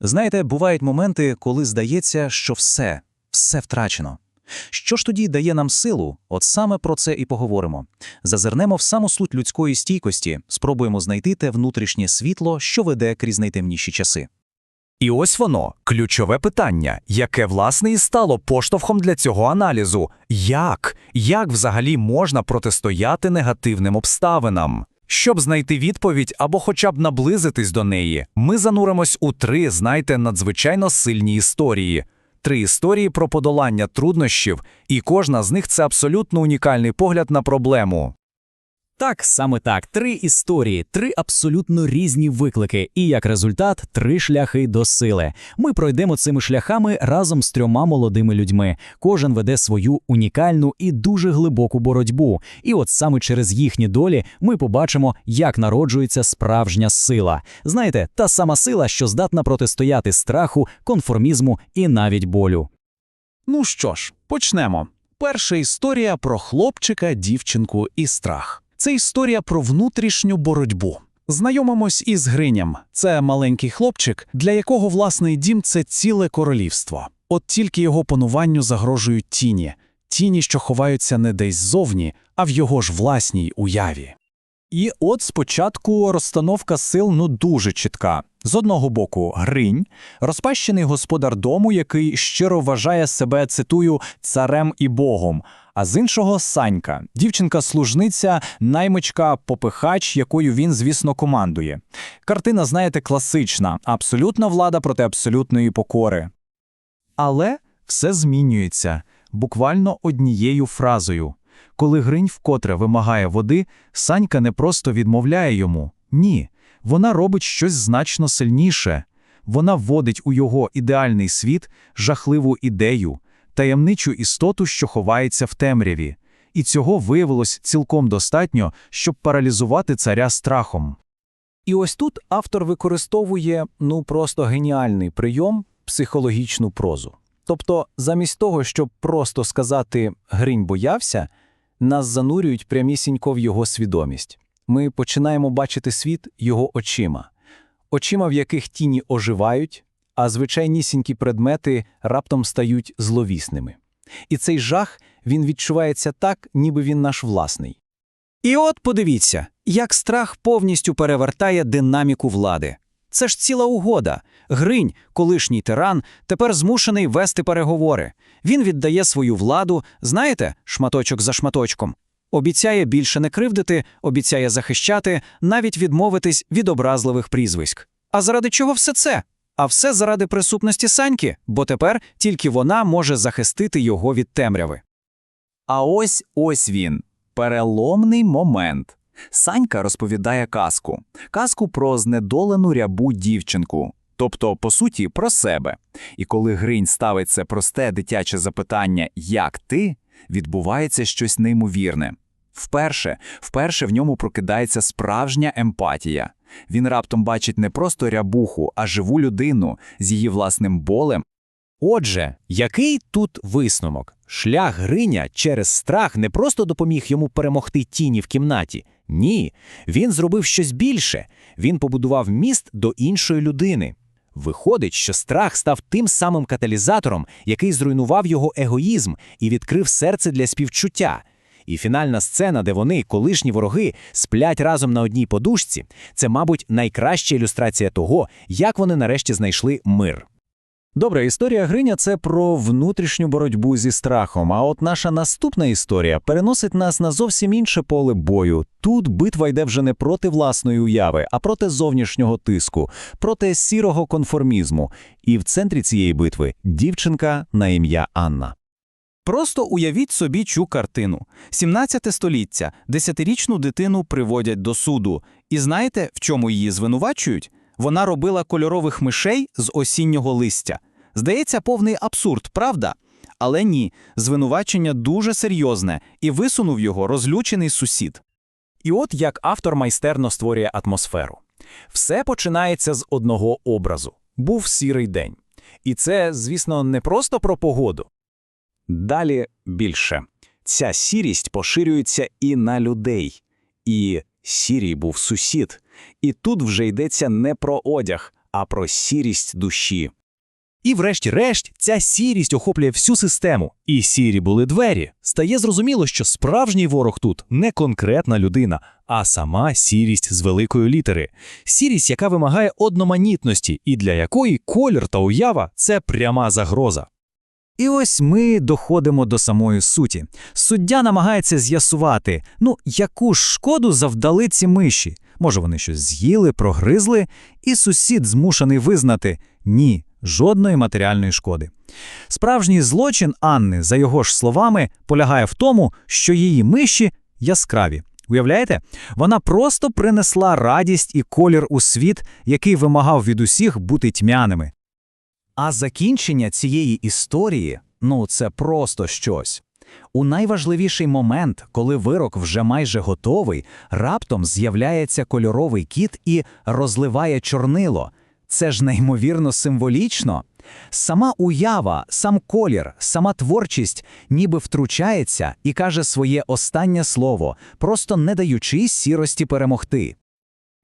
Знаєте, бувають моменти, коли здається, що все, все втрачено. Що ж тоді дає нам силу? От саме про це і поговоримо. Зазирнемо в саму суть людської стійкості, спробуємо знайти те внутрішнє світло, що веде крізь найтемніші часи. І ось воно, ключове питання, яке власне і стало поштовхом для цього аналізу. Як? Як взагалі можна протистояти негативним обставинам? Щоб знайти відповідь або хоча б наблизитись до неї, ми зануримось у три, знайте, надзвичайно сильні історії. Три історії про подолання труднощів, і кожна з них це абсолютно унікальний погляд на проблему. Так, саме так, три історії, три абсолютно різні виклики, і як результат, три шляхи до сили. Ми пройдемо цими шляхами разом з трьома молодими людьми. Кожен веде свою унікальну і дуже глибоку боротьбу. І от саме через їхні долі ми побачимо, як народжується справжня сила. Знаєте, та сама сила, що здатна протистояти страху, конформізму і навіть болю. Ну що ж, почнемо. Перша історія про хлопчика, дівчинку і страх. Це історія про внутрішню боротьбу. Знайомимось із Гриням. Це маленький хлопчик, для якого власний дім це ціле королівство. От тільки його пануванню загрожують тіні, тіні, що ховаються не десь ззовні, а в його ж власній уяві. І от спочатку розстановка сил ну дуже чітка. З одного боку, Гринь, розпащений господар дому, який щиро вважає себе, цитую, царем і богом. А з іншого Санька, дівчинка-служниця, наймичка, попихач, якою він, звісно, командує. Картина, знаєте, класична, абсолютна влада проти абсолютної покори. Але все змінюється буквально однією фразою. Коли Гринь вкотре вимагає води, Санька не просто відмовляє йому. Ні, вона робить щось значно сильніше. Вона вводить у його ідеальний світ жахливу ідею, таємничу істоту, що ховається в темряві. І цього виявилось цілком достатньо, щоб паралізувати царя страхом. І ось тут автор використовує ну просто геніальний прийом психологічну прозу. Тобто, замість того, щоб просто сказати Гринь боявся, нас занурюють прямісінько в його свідомість. Ми починаємо бачити світ його очима, очима, в яких тіні оживають, а звичайнісінькі предмети раптом стають зловісними. І цей жах він відчувається так, ніби він наш власний. І от подивіться, як страх повністю перевертає динаміку влади. Це ж ціла угода. Гринь, колишній тиран, тепер змушений вести переговори. Він віддає свою владу, знаєте, шматочок за шматочком. Обіцяє більше не кривдити, обіцяє захищати, навіть відмовитись від образливих прізвиськ. А заради чого все це? А все заради присутності Саньки, бо тепер тільки вона може захистити його від темряви. А ось ось він переломний момент. Санька розповідає казку, казку про знедолену рябу дівчинку, тобто, по суті, про себе. І коли Гринь ставить це просте дитяче запитання Як ти? відбувається щось неймовірне. Вперше, вперше в ньому прокидається справжня емпатія. Він раптом бачить не просто рябуху, а живу людину з її власним болем. Отже, який тут висновок? Шлях Гриня через страх не просто допоміг йому перемогти тіні в кімнаті. Ні, він зробив щось більше. Він побудував міст до іншої людини. Виходить, що страх став тим самим каталізатором, який зруйнував його егоїзм і відкрив серце для співчуття. І фінальна сцена, де вони, колишні вороги, сплять разом на одній подушці, це, мабуть, найкраща ілюстрація того, як вони нарешті знайшли мир. Добре, історія Гриня це про внутрішню боротьбу зі страхом. А от наша наступна історія переносить нас на зовсім інше поле бою. Тут битва йде вже не проти власної уяви, а проти зовнішнього тиску, проти сірого конформізму. І в центрі цієї битви дівчинка на ім'я Анна. Просто уявіть собі цю картину. 17 століття, десятирічну дитину приводять до суду. І знаєте, в чому її звинувачують? Вона робила кольорових мишей з осіннього листя. Здається, повний абсурд, правда? Але ні, звинувачення дуже серйозне, і висунув його розлючений сусід. І от як автор майстерно створює атмосферу. Все починається з одного образу. Був сірий день. І це, звісно, не просто про погоду. Далі більше. Ця сірість поширюється і на людей. І сірій був сусід. І тут вже йдеться не про одяг, а про сірість душі. І врешті-решт ця сірість охоплює всю систему. І сірі були двері. Стає зрозуміло, що справжній ворог тут не конкретна людина, а сама сірість з великої літери. Сірість, яка вимагає одноманітності, і для якої колір та уява це пряма загроза. І ось ми доходимо до самої суті. Суддя намагається з'ясувати, ну, яку ж шкоду завдали ці миші. Може, вони щось з'їли, прогризли, і сусід змушений визнати ні, жодної матеріальної шкоди. Справжній злочин Анни, за його ж словами, полягає в тому, що її миші яскраві. Уявляєте? Вона просто принесла радість і колір у світ, який вимагав від усіх бути тьмяними. А закінчення цієї історії ну це просто щось. У найважливіший момент, коли вирок вже майже готовий, раптом з'являється кольоровий кіт і розливає чорнило. Це ж неймовірно символічно. Сама уява, сам колір, сама творчість ніби втручається і каже своє останнє слово, просто не даючи сірості перемогти.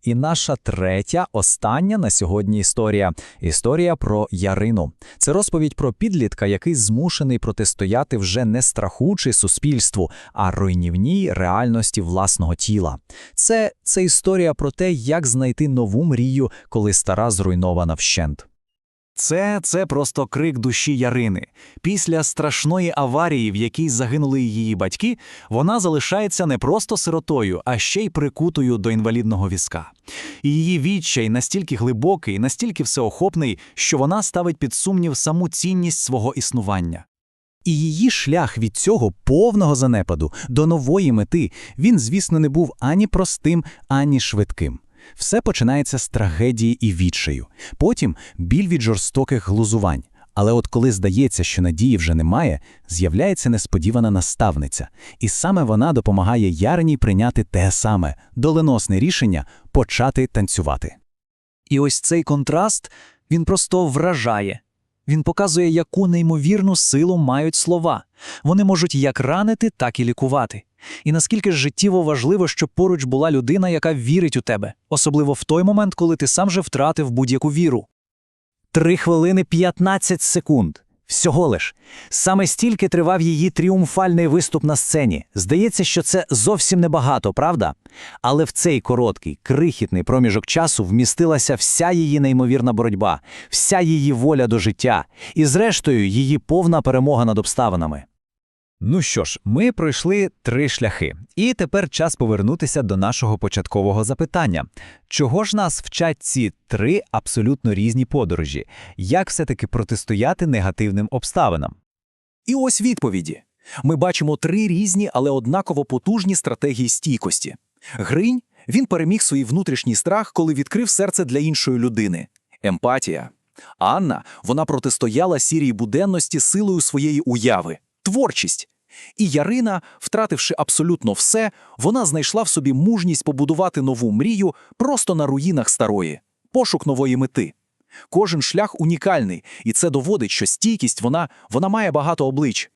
І наша третя, остання на сьогодні історія історія про Ярину. Це розповідь про підлітка, який змушений протистояти вже не страху чи суспільству, а руйнівній реальності власного тіла. Це, це історія про те, як знайти нову мрію, коли стара зруйнована вщент. Це, це просто крик душі Ярини. Після страшної аварії, в якій загинули її батьки, вона залишається не просто сиротою, а ще й прикутою до інвалідного візка. І її відчай настільки глибокий, настільки всеохопний, що вона ставить під сумнів саму цінність свого існування. І її шлях від цього повного занепаду до нової мети, він, звісно, не був ані простим, ані швидким. Все починається з трагедії і відчаю. Потім біль від жорстоких глузувань. Але от коли здається, що надії вже немає, з'являється несподівана наставниця. І саме вона допомагає Ярині прийняти те саме доленосне рішення почати танцювати. І ось цей контраст він просто вражає. Він показує, яку неймовірну силу мають слова. Вони можуть як ранити, так і лікувати. І наскільки життєво важливо, щоб поруч була людина, яка вірить у тебе, особливо в той момент, коли ти сам же втратив будь-яку віру. Три хвилини 15 секунд. Всього лиш. Саме стільки тривав її тріумфальний виступ на сцені. Здається, що це зовсім небагато, правда? Але в цей короткий, крихітний проміжок часу вмістилася вся її неймовірна боротьба, вся її воля до життя, і, зрештою, її повна перемога над обставинами. Ну що ж, ми пройшли три шляхи, і тепер час повернутися до нашого початкового запитання. Чого ж нас вчать ці три абсолютно різні подорожі? Як все-таки протистояти негативним обставинам? І ось відповіді. Ми бачимо три різні, але однаково потужні стратегії стійкості. Гринь він переміг свій внутрішній страх, коли відкрив серце для іншої людини. Емпатія. Анна вона протистояла сірій буденності силою своєї уяви, творчість. І Ярина, втративши абсолютно все, вона знайшла в собі мужність побудувати нову мрію просто на руїнах старої, пошук нової мети. Кожен шлях унікальний, і це доводить, що стійкість вона, вона має багато облич.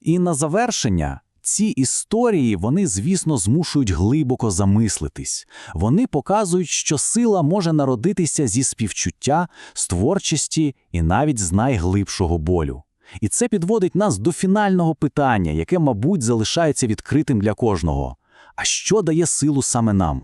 І на завершення ці історії, вони, звісно, змушують глибоко замислитись. Вони показують, що сила може народитися зі співчуття, з творчості і навіть з найглибшого болю. І це підводить нас до фінального питання, яке, мабуть, залишається відкритим для кожного. А що дає силу саме нам?